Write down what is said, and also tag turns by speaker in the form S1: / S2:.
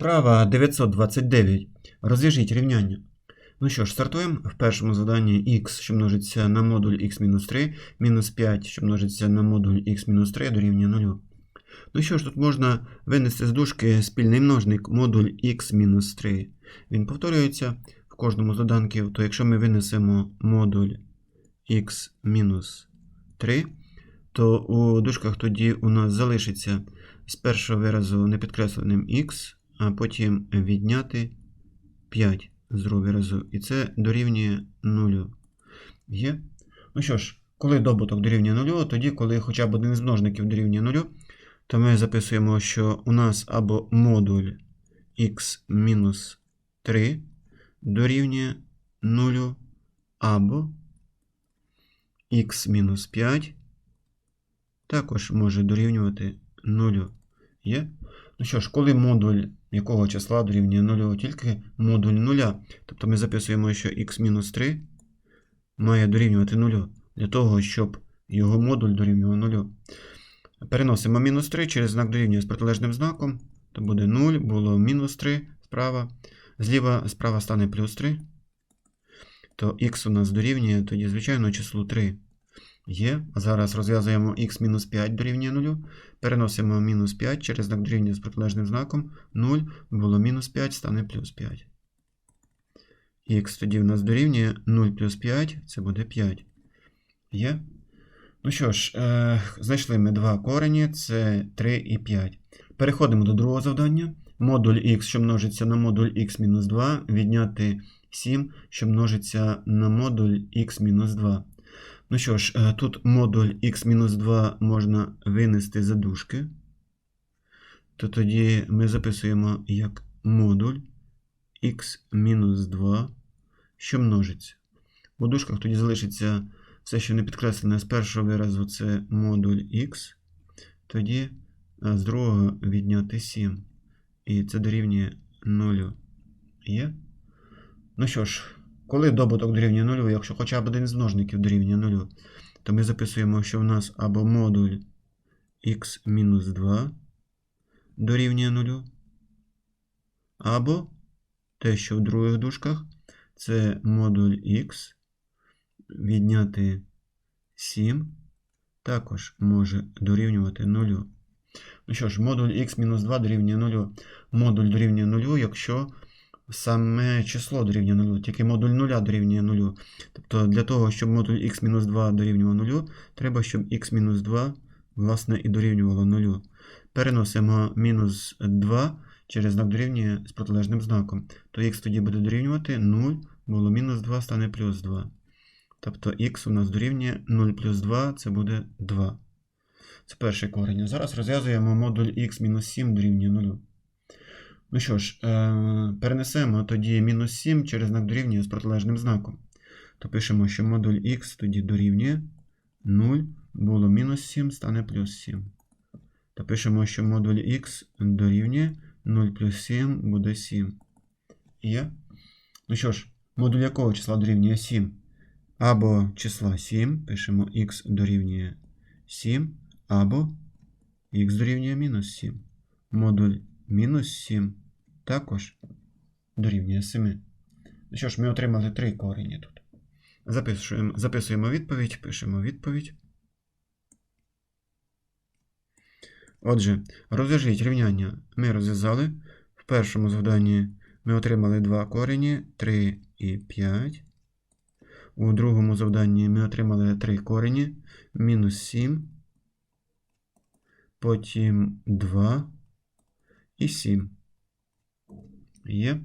S1: Вправа 929. Розв'яжіть рівняння. Ну що ж, стартуємо. В першому заданні х, що множиться на модуль х-3, мінус 5, що множиться на модуль х-3 дорівнює 0. Ну що ж, тут можна винести з дужки спільний множник модуль х-3. Він повторюється в кожному з доданків, то якщо ми винесемо модуль х-3, то у дужках тоді у нас залишиться з першого виразу непідкресленим х, а потім відняти 5 з другого виразу. І це дорівнює 0. Є? Ну що ж, коли добуток дорівнює 0, тоді, коли хоча б один з множників дорівнює 0, то ми записуємо, що у нас або модуль х-3 дорівнює 0, або х-5 також може дорівнювати 0. Є? Ну що ж, коли модуль якого числа дорівнює 0, тільки модуль 0. Тобто ми записуємо, що х-3 має дорівнювати 0 для того, щоб його модуль дорівнював 0. Переносимо мінус 3 через знак дорівнює з протилежним знаком. То буде 0, було мінус 3 справа. Зліва справа стане плюс 3. То х у нас дорівнює тоді, звичайно, числу 3. Є. Зараз розв'язуємо х-5 дорівнює 0. Переносимо мінус 5 через знак дорівнює з протилежним знаком. 0 було мінус 5, стане плюс 5. Х тоді в нас дорівнює 0 плюс 5, це буде 5. Є. Ну що ж, е, знайшли ми два корені, це 3 і 5. Переходимо до другого завдання. Модуль х, що множиться на модуль х-2, відняти 7, що множиться на модуль х-2. Ну що ж, е, тут модуль х-2 можна винести за дужки. То тоді ми записуємо як модуль х-2, що множиться. У дужках тоді залишиться все, що не підкреслене з першого виразу, це модуль х. Тоді е, з другого відняти 7. І це дорівнює 0. Є? Ну що ж, коли добуток дорівнює 0, якщо хоча б один з множників дорівнює 0, то ми записуємо, що в нас або модуль х-2 дорівнює 0, або те, що в других дужках, це модуль х відняти 7 також може дорівнювати 0. Ну що ж, модуль х-2 дорівнює 0. Модуль дорівнює 0, якщо саме число дорівнює 0, тільки модуль 0 дорівнює 0. Тобто для того, щоб модуль х-2 дорівнював 0, треба, щоб х-2 власне і дорівнювало 0. Переносимо мінус 2 через знак дорівнює з протилежним знаком. То х тоді буде дорівнювати 0, було мінус 2, стане плюс 2. Тобто х у нас дорівнює 0 плюс 2, це буде 2. Це перший корінь. Зараз розв'язуємо модуль х-7 дорівнює 0. Ну що ж, е перенесемо тоді мінус 7 через знак дорівнює з протилежним знаком. То пишемо, що модуль х тоді дорівнює 0, було мінус 7, стане плюс 7. То пишемо, що модуль х дорівнює 0 плюс 7 буде 7. Є? Ну що ж, модуль якого числа дорівнює 7? Або числа 7, пишемо х дорівнює 7, або х дорівнює мінус 7. Модуль мінус 7 також дорівнює 7. Ну що ж, ми отримали три корені тут. Записуємо, записуємо відповідь, пишемо відповідь. Отже, розв'яжіть рівняння ми розв'язали. В першому завданні ми отримали два корені 3 і 5. У другому завданні ми отримали 3 корені, мінус 7, потім 2 і 7. Є.